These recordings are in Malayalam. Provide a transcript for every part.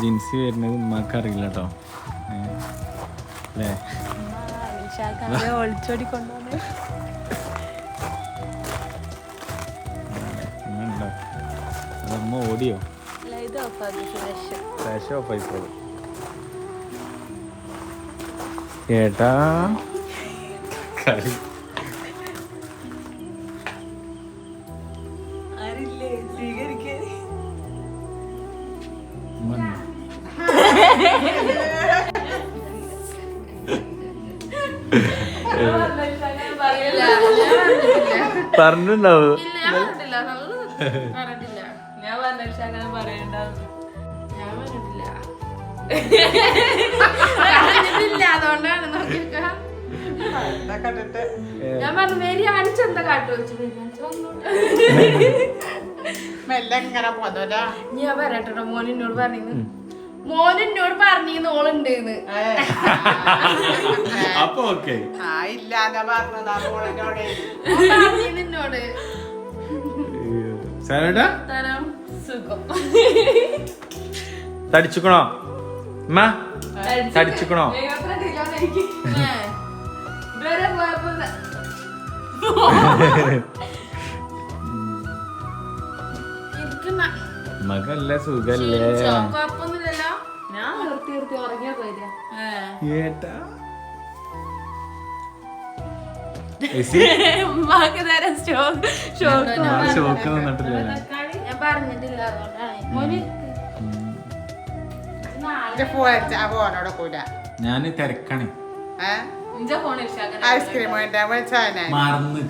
ജിൻസി വരുന്നത് ഉമ്മാക്ക് അറിയില്ല കേട്ടോ അല്ലേ? അതമ്മ ഓടിയോ? ഫ്ലാഷ് ഓഫ് ആയിപ്പോയി ഏട്ടാ? കളി. പറഞ്ഞിട്ടുണ്ടാവും. ഞാൻ പറഞ്ഞ അതുകൊണ്ടാണ് ഞാൻ പറഞ്ഞു മേരി അണിച്ച് എന്താ കാട്ടു? വെച്ചു മെല്ലെ ഇങ്ങനെ പോന്നോലാ. ഞാൻ പറയട്ടോ മോൻ എന്നോട് മോൻ എന്നോട് പറഞ്ഞിന്ന് ഓളുണ്ടെന്ന്. അപ്പൊ ഓക്കെ. ആ ഇല്ലാതെ പറഞ്ഞതാ മോളിനോട് പറഞ്ഞിന്ന് എന്നോട്. സാരേട്ടാ തരം. സുഖം. തടിച്ചുക്കണോ? അമ്മ തടിച്ചുക്കണോ? മകല്ലേ സുഖല്ലേ? ഞാൻ നിർത്തി നിർത്തി ഉറങ്ങിയാ പോയില്ല ഏട്ടാ. ഞാൻ പറഞ്ഞിട്ടില്ല. തിരക്കണേ. ഐസ്ക്രീം മറന്നു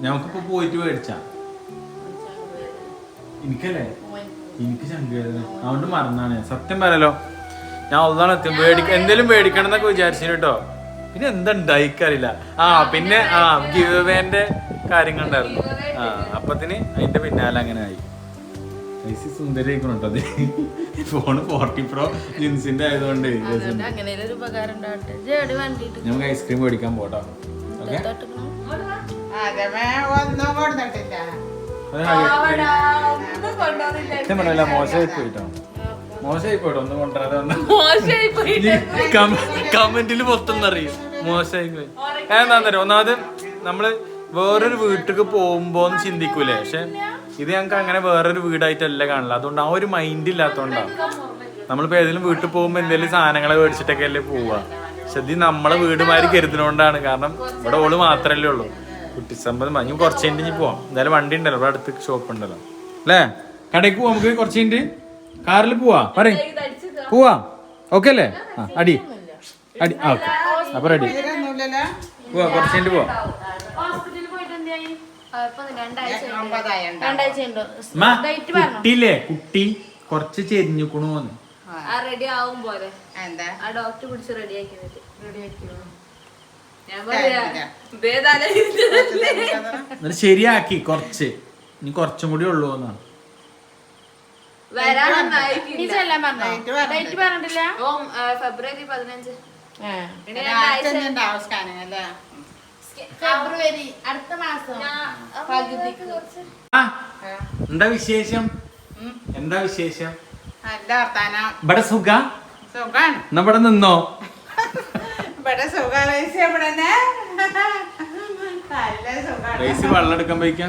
നമുക്കിപ്പോ പോയിട്ട് മേടിച്ച. എനിക്കല്ലേ? എനിക്ക് അതുകൊണ്ട് മറന്നാണ്. സത്യം പറയാലോ. ഞാൻ ഒന്നാണ് എത്തും. മേടിക്ക എന്തേലും മേടിക്കണം എന്നൊക്കെ വിചാരിച്ചു കേട്ടോ പിന്നെ എന്തുണ്ടായിക്കറിയില്ല ആ പിന്നെ ആ ഗിവ് കാര്യങ്ങൾ ഉണ്ടായിരുന്നു ആ അപ്പത്തിന് അതിന്റെ പിന്നാലെ അങ്ങനെ ആയി. ഐസി സുന്ദരി കേട്ടോ അത്. ഫോണ് ഫോർട്ടി പ്രോ ജിൻസിന്റെ ആയതുകൊണ്ട്. നമുക്ക് ഐസ്ക്രീം മേടിക്കാൻ പോട്ടോ. ഓക്കെ? ഒന്നും കൊടുത്തിട്ടില്ല. സത്യം പറയല്ല മോശമായി പോയിട്ടോ മോശമായി പോയിട്ടോ ഒന്നും കൊണ്ടുവരാതെ കമന്റിൽ മൊത്തം അറിയും മോശമായി പോയി എന്താന്നറിയോ ഒന്നാമത് നമ്മൾ വേറൊരു വീട്ടിലേക്ക് പോകുമ്പോന്ന് ചിന്തിക്കൂലേ. പക്ഷെ ഇത് ഞങ്ങൾക്ക് അങ്ങനെ വേറൊരു വീടായിട്ടല്ല കാണില്ല. അതുകൊണ്ട് ആ ഒരു മൈൻഡ് ഇല്ലാത്തതുകൊണ്ടാണ് നമ്മളിപ്പോ ഏതെങ്കിലും വീട്ടിൽ പോകുമ്പോ എന്തെങ്കിലും സാധനങ്ങളെ മേടിച്ചിട്ടൊക്കെ അല്ലേ പോവുക പക്ഷെ ഇത് നമ്മളെ വീടുമാര് കരുതുന്നോണ്ടാണ്. കാരണം ഇവിടെ ഓൾ മാത്രല്ലേ ഉള്ളൂ. കുട്ടിസമ്പത് മഞ്ഞു കുറച്ച് കഴിഞ്ഞ് പോവാം. എന്തായാലും വണ്ടി ഉണ്ടല്ലോ. ഇവിടെ അടുത്ത് ഷോപ്പ് ഉണ്ടല്ലോ. അല്ലേ? കടയ്ക്ക് പോവാം നമുക്ക്. കുറച്ച് കഴിഞ്ഞ് കാറിൽ പോവാ. പറയും. പോവാ. ഓക്കെ അല്ലേ? ആ അടി. അടി. ആ ഓക്കെ അപ്പൊ റെഡി ഒന്നുമില്ലല്ലോ പോവാ കുറച്ച് കഴിഞ്ഞ് പോവാം. കുട്ടിയില്ലേ? കുട്ടി കുറച്ച് ചെരിഞ്ഞുക്കണു ആ റെഡി ആവും പോലെ. എന്താ? ആ ഡോക്ടർ പിടിച്ച് റെഡിയാക്കി ആക്കി റെഡി ആക്കിയോ ഞാൻ പറയാ ഇല്ല. ഇതേതായാലും എന്നിട്ട് ശരിയാക്കി കുറച്ച്. ഇനി കുറച്ചും കൂടി ഉള്ളൂ എന്നാണ് ഫെബ്രുവരി പതിനഞ്ച്. ഫെബ്രുവരി അടുത്ത മാസം. എന്താ വിശേഷം? എന്താ വിശേഷം? ഇവിടെ സുഖ? സുഖാണ്. ഇവിടെ നിന്നോ? ഇവിടെ സുഖാണ് ഇവിടെ നല്ല സുഖാണ്. വെള്ളം എടുക്കാൻ പോയിക്കാ.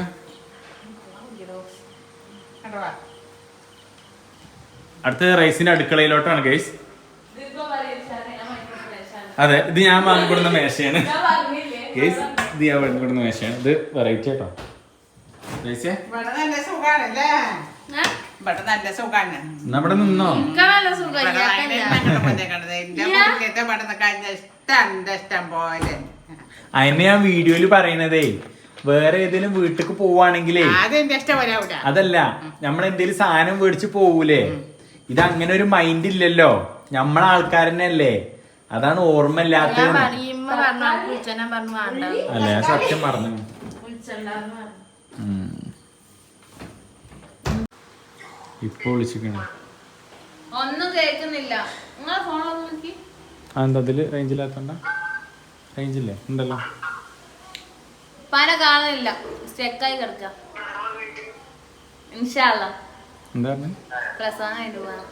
അടുത്ത റൈസിന്റെ അടുക്കളയിലോട്ടാണ് ഗൈസ് അതെ ഇത് ഞാൻ വാങ്ങിക്കൊടുന്ന മേശയാണ്. ഗൈസ് ഇത് ഞാൻ വാങ്ങിക്കൊടുന്ന മേശയാണ്. ഇത് വെറൈറ്റി കേട്ടോ റൈസേ. നല്ല സുഖാണല്ലേ? ഇവിടെ നല്ല സുഖാണ്. ഇവിടെ നിന്നോ? നല്ല സുഖം ഇഷ്ടം ഇഷ്ടം പോലെ? അതിനെ ഞാൻ വീഡിയോയിൽ പറയണതേ വേറെ ഏതെങ്കിലും വീട്ടിലേക്ക് പോവാണെങ്കിലേ അതല്ല നമ്മൾ എന്തെങ്കിലും സാധനം മേടിച്ച് പോവൂലേ? ഇത് അങ്ങനെ ഒരു മൈൻഡ് ഇല്ലല്ലോ. നമ്മളെ ആൾക്കാർ തന്നെയല്ലേ അതാണ് ഓർമ്മ ഞാൻ ഇല്ലാത്തത് പറയുമ്പോ പറഞ്ഞു പറഞ്ഞു വേണ്ട. അല്ല ഞാൻ സത്യം പറഞ്ഞു. ഇപ്പൊ വിളിച്ചിരിക്കണം. ഒന്നും കേൾക്കുന്നില്ല. നിങ്ങളെ ഫോൺ നോക്കി. എന്താ അതിൽ റേഞ്ചില്ലാത്തോണ്ട റേഞ്ചില്ലേ ഉണ്ടല്ലോ. പന കാണുന്നില്ല സ്റ്റെക്കായി കിടക്കാം. ഇൻഷാല്ല എന്താ പറഞ്ഞേ? പ്രസവം കഴിഞ്ഞു പോവാണ്.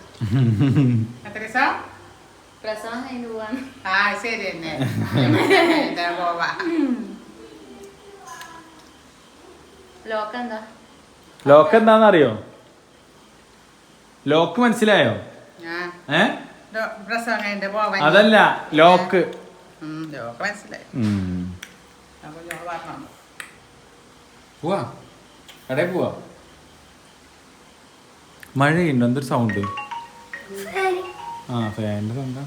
എത്ര ദിവസം പ്രസവം കഴിഞ്ഞു പോവാണ്. ആ ശരി തന്നെ. എന്താ പോവാ. ലോക്ക് എന്താ ലോക്ക് എന്താണെന്നറിയോ ലോക്ക് മനസ്സിലായോ ഞാൻ അതല്ല ലോക്ക്. മഴയുണ്ട് പോവാ? കടയിൽ പോവാ? എന്തൊരു സൗണ്ട് ആ ഫാനിന്റെ സൗണ്ടാ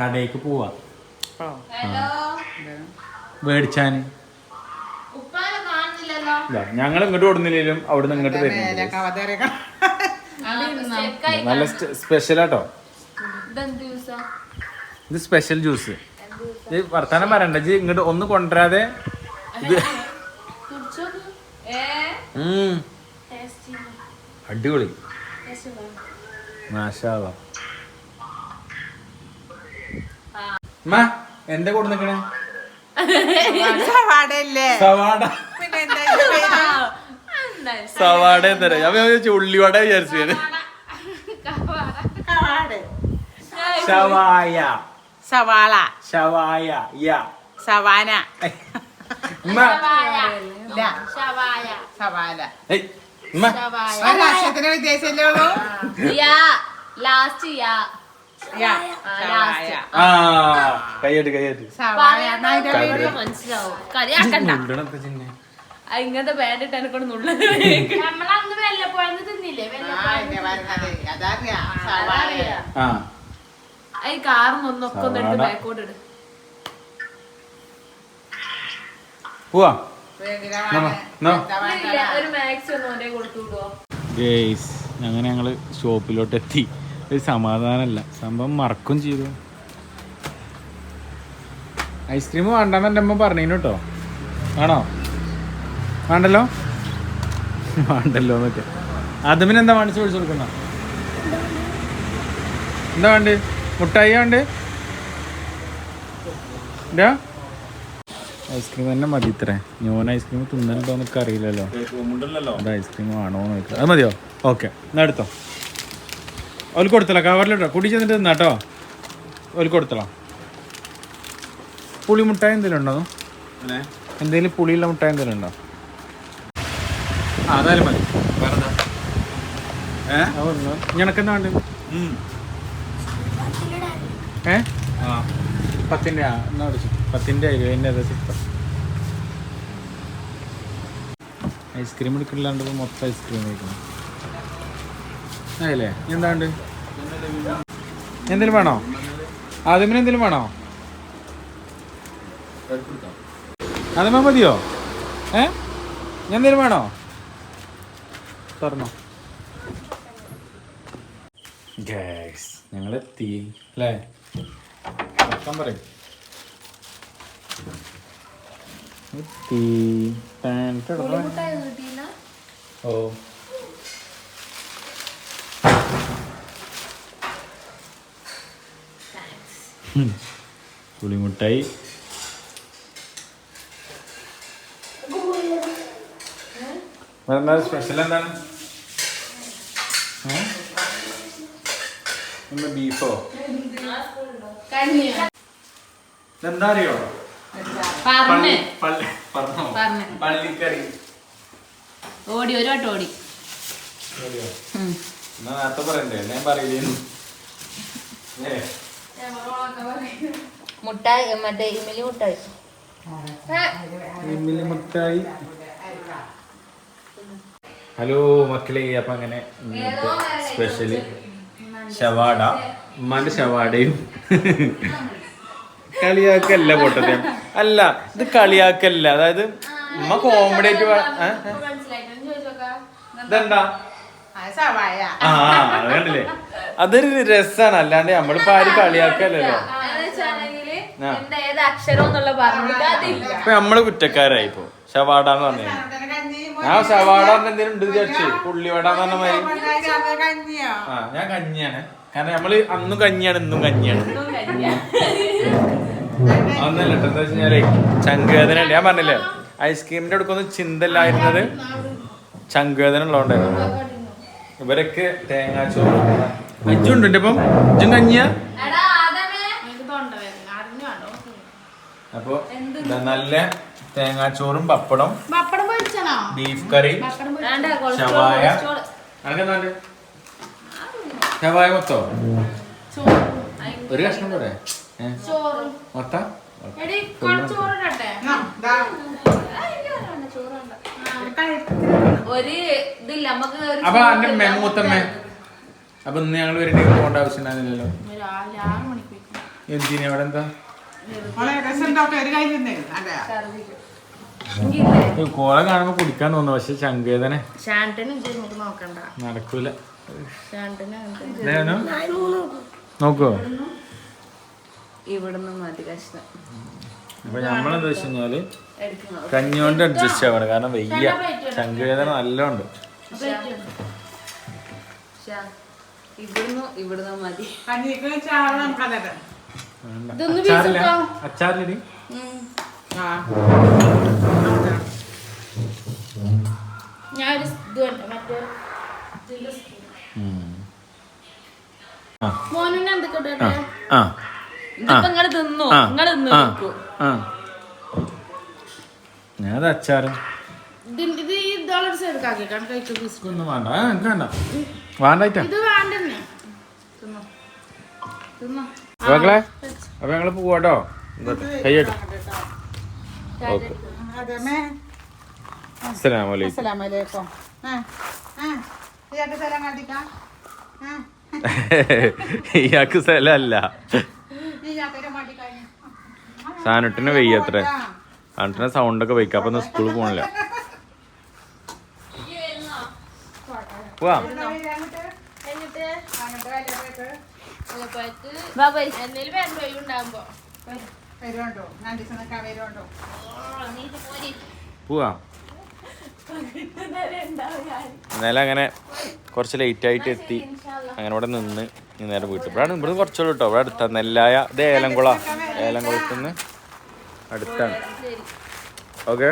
കടയിലേക്ക് പോവാ. ഹലോ. മേടിച്ചാൻ ഞങ്ങൾ ഇങ്ങോട്ട് കൊടുന്നില്ലെങ്കിലും അവിടെ നിന്ന് ഇങ്ങോട്ട് കവതേറിയ നല്ല സ്പെഷ്യലാട്ടോ ആട്ടോ. ഇത് സ്പെഷ്യൽ ജ്യൂസ് ഇത് വർത്താനം പറയണ്ട ജി ഇങ്ങോട്ട് ഒന്ന് കൊണ്ടുവരാതെ ഇത്. അടിപൊളി. മാഷാ അല്ലാ. ഉമ്മ, എന്താ കൊടു നിക്കണേ സവാടല്ലേ സവാട പിന്നെ എന്താ ഇതിന്റെ പേര്? സവാട തരാം. ഞാൻ വിചാരിച്ചു ഉള്ളിവട വിചാരിച്ചു ഞാൻ. ഷവായ സവാള. ഷവായ യാ. സവാന. ഷവായ സവാല. വ്യത്യാസമല്ലേ ഉള്ളൂ യാ. ലാസ്റ്റ് യാ. സവായ. കയ്യട്ട് കയ്യട്ട്. സവായ. മനസ്സിലാവും. ഇങ്ങനത്തെ ബാൻഡിട്ട് എന്നെ കൊണ്ട് നുള്ളത് നമ്മളന്ന് വെല്ലപ്പോഴന്ന് തിന്നില്ലേ? ഈ കാറിന് ഒന്നൊക്കെ ഒന്ന് എടുത്ത് സവാള. ബാക്കോട്ട് ഇട്. പോവാ. അങ്ങനെ ഞങ്ങൾ ഷോപ്പിലോട്ട് എത്തി ഒരു സമാധാനമല്ല സംഭവം മറക്കും ചെയ്തു. ഐസ്ക്രീം വേണ്ടെന്ന് എന്റെ അമ്മ പറഞ്ഞു കേട്ടോ. ആണോ? വേണ്ടല്ലോ? വേണ്ടല്ലോ എന്നൊക്കെ. അതുമിന് എന്താ വാണിച്ച് മേടിച്ചു കൊടുക്കുന്ന എന്താ വേണ്ട? മുട്ടായി വേണ്ട? ഐസ്ക്രീം തന്നെ മതി ഇത്രേ. ഞാൻ ഐസ്ക്രീം തിന്നലുണ്ടോ എന്നൊക്കെ അറിയില്ലല്ലോ. അത് ഐസ്ക്രീം ആണോ എന്ന് ചോദിക്കാം. അത് മതിയോ? ഓക്കെ. എന്നാ എടുത്തോ. ഓൽ കൊടുത്തല കവറിലിട്ടോ. കുടി ചെന്നിട്ട് തിന്നാട്ടോ ഓൽ കൊടുത്തളാം പുളി മുട്ടായി എന്തെങ്കിലും ഉണ്ടോ? എന്തെങ്കിലും പുളിയുള്ള മുട്ടായി എന്തെങ്കിലും ഉണ്ടോ? അതായാലും മതി. ഞണക്കെന്താ വേണ്ടത്? ഏ? പത്തിന്റെ ആ എന്നാ വിളിച്ചു? പത്തിന്റെ ഇരുപതിന്റെ അതെ സിസ്റ്റർ ഐസ്ക്രീം എടുക്കില്ലാണ്ട് മൊത്തം ഐസ്ക്രീം കഴിക്കണം. അതല്ലേ എന്താണ്ട് എന്തെങ്കിലും വേണോ? ആദ്യമേ എന്തെങ്കിലും വേണോ? ആദ്യമേ മതിയോ? ഏ? എന്തെങ്കിലും വേണോ? തുറന്നോ? ഗ്യാസ് ഞങ്ങൾ എത്തി. അല്ലേ? തുറക്കാൻ പറയും. എത്തി. ടാൻ ടടടാ. ഓ. പുളിമുട്ടായി. സ്പെഷ്യൽ എന്താണ്? എന്താ ബീഫോ? എന്താ അറിയോ പള്ളിക്കറി. ഓടി ഒരു വട്ടം ഓടി. എന്നാ നേരത്തെ പറയണ്ടേ? ഞാൻ പറയില്ലേന്നു മുട്ടായി മറ്റേ ഇമിലി മുട്ടായി. ഇമ്മിലി മുട്ടായി. ഹലോ മക്കളെ അപ്പൊ അങ്ങനെ സ്പെഷ്യൽ ഷവാഡ ഉമ്മാന്റെ ഷവാഡയും കളിയാക്കല്ല പൊട്ടത്തെ. അല്ല ഇത് കളിയാക്കല്ല. അതായത് ഉമ്മ കോമഡി ആയിട്ട്? ഇതെന്താ? ആ അതല്ലേ ആ കണ്ടില്ലേ? അതൊരു രസാണ്. അല്ലാണ്ട് നമ്മളിപ്പോ ആരും കളിയാക്കല്ലല്ലോ. ആ. എന്താ ഏത് അക്ഷരം എന്നുള്ള പറഞ്ഞു അതില്ല. ഇപ്പൊ നമ്മൾ കുറ്റക്കാരായിപ്പോ. ഇപ്പൊ ഷവാട എന്ന് പറഞ്ഞു ഞാൻ ഷവാട എന്തെങ്കിലും ഉണ്ട് വിചാരിച്ചു. പുള്ളിവട എന്ന് പറഞ്ഞ മാതിരി. ആ ഞാൻ കഞ്ഞിയാണ്. കാരണം നമ്മൾ അന്നും കഞ്ഞിയാണ് ഇന്നും കഞ്ഞിയാണ്. അതൊന്നല്ല കേട്ടോ എന്താ വെച്ചാൽ ചങ്കുവേദന ഉണ്ട്. ഞാൻ പറഞ്ഞില്ലേ ഐസ്ക്രീമിന്റെ അടുക്കൊന്നും ചിന്തല്ലായിരുന്നത് ചങ്കുവേദന ഉള്ളതുകൊണ്ടായിരുന്നു. ഇവരൊക്കെ തേങ്ങാച്ചോറ് അജ്ജുണ്ട് ഇപ്പം. അജ്ജും കഞ്ഞിയ? അപ്പൊ നല്ല തേങ്ങാച്ചോറും പപ്പടം. പപ്പടം ബീഫ് കറി ഷവായ ഷവായ മൊത്തോ? ഒരു കഷ്ണം പോരെ മൊത്ത. ഒരു ഇതില്ല നമുക്ക് ഒരു അപ്പൊ അന്റെ എന്റെ മെമ്മൂത്തമ്മേ അപ്പൊ ഇന്ന് ഞങ്ങൾ വരേണ്ടി പോകേണ്ട ആവശ്യമില്ലല്ലോ എന്തിനാ? അവിടെ എന്താ? കോള കാണുമ്പോ കുടിക്കാൻ തോന്നുന്നു പക്ഷെ നോക്കണ്ട. നടക്കൂല? നോക്കോ. ഇവിടുന്ന് മതി കഷ്ണം. അപ്പൊ നമ്മളെന്താ വെച്ച് കഴിഞ്ഞാൽ കഞ്ഞോണ്ട് അഡ്ജസ്റ്റ് ആവണം കാരണം വെയ്യ. ചങ്കുവേദന നല്ലോണ്ട്. ഇവിടുന്ന് ഇവിടുന്ന് മതി. അച്ചാറിലടി ആ. ഞാൻ ഒരു ഇത് കണ്ടു മറ്റേ ഇതിന്റെ spoon. ആ. മോനിന് എന്തൊക്കെ ആ ഇടട്ടെ ആ. ഇതിപ്പോ നിങ്ങൾ തിന്നു? ആ നിങ്ങൾ തിന്നു ആ നോക്കൂ ആ. ഞാനത് അച്ചാറും. ഇതിന്റെ ഇത് ഇതോളൊരു സൈഡ് കാക്കിക്കാണ് കഴിച്ചു പീസ് ഒന്നും വേണ്ട. ആ, എനിക്ക് വേണ്ട. വേണ്ടായിട്ടാ. ഇത് വേണ്ടെന്നെ. തിന്നോ. തിന്നോ. മക്കളെ അപ്പൊ ഞങ്ങൾ പോവാട്ടോ. കയ്യട്ടോ ഓക്കെ. അസ്സലാമലൈക്കും ഇയാൾക്ക് സ്ഥലമല്ല മടി കഴിഞ്ഞു. സാനുട്ടിന് സൗണ്ടൊക്കെ സാനുട്ടിന്റെ സൗണ്ട് ഒക്കെ വയ്ക്കാം. അപ്പൊ സ്കൂളിൽ പോണില്ല. പോവാ. ഇന്നലെ അങ്ങനെ കുറച്ച് ലേറ്റ് ആയിട്ട് എത്തി. അങ്ങനെ ഇവിടെ നിന്ന് നേരെ വീട്ടിൽ. ഇവിടെ ഇവിടെ കുറച്ചുള്ളൂ കേട്ടോ ഇവിടെ അടുത്ത നെല്ലായ ഇത് ഏലംകുള. ഏലംകുളത്ത് നിന്ന് അടുത്താണ്. ഓക്കെ?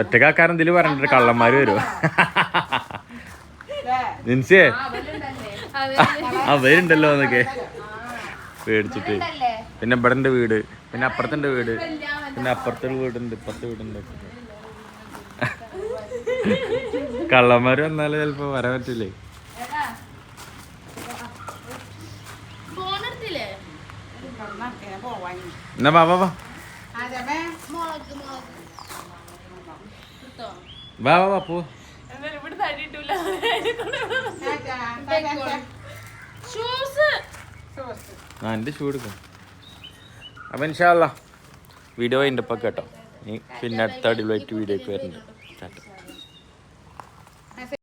ഒറ്റക്കാക്കാരെന്തെങ്കിലും ഒറ്റക്കാക്കാരൻ പറഞ്ഞിട്ട് കള്ളന്മാര് വരുമോ നിൻസിയേ അവരുണ്ടല്ലോ. എന്നൊക്കെ. പേടിച്ചിട്ട്. പിന്നെ ഇവിടെ വീട്. പിന്നെ അപ്പുറത്തെ വീട്. പിന്നെ അപ്പുറത്തെ വീടുണ്ട് ഇപ്പുറത്തെ വീടുണ്ട്. കള്ളന്മാര് വന്നാൽ ചിലപ്പോ വരാൻ പറ്റില്ലേ? എന്നാ വാ വാ വാ. വാ വാ വാ പോ ഷൂസ് ആ എന്റെ ഷൂ എടുക്കും. അപ്പം ഇൻഷാല്ല വീഡിയോ അതിന്റെ ഇപ്പം കേട്ടോ. ഇനി പിന്നെ അടുത്ത അടിപൊളിയായിട്ട് വീഡിയോക്ക് വരുന്നുണ്ട് ടാറ്റ.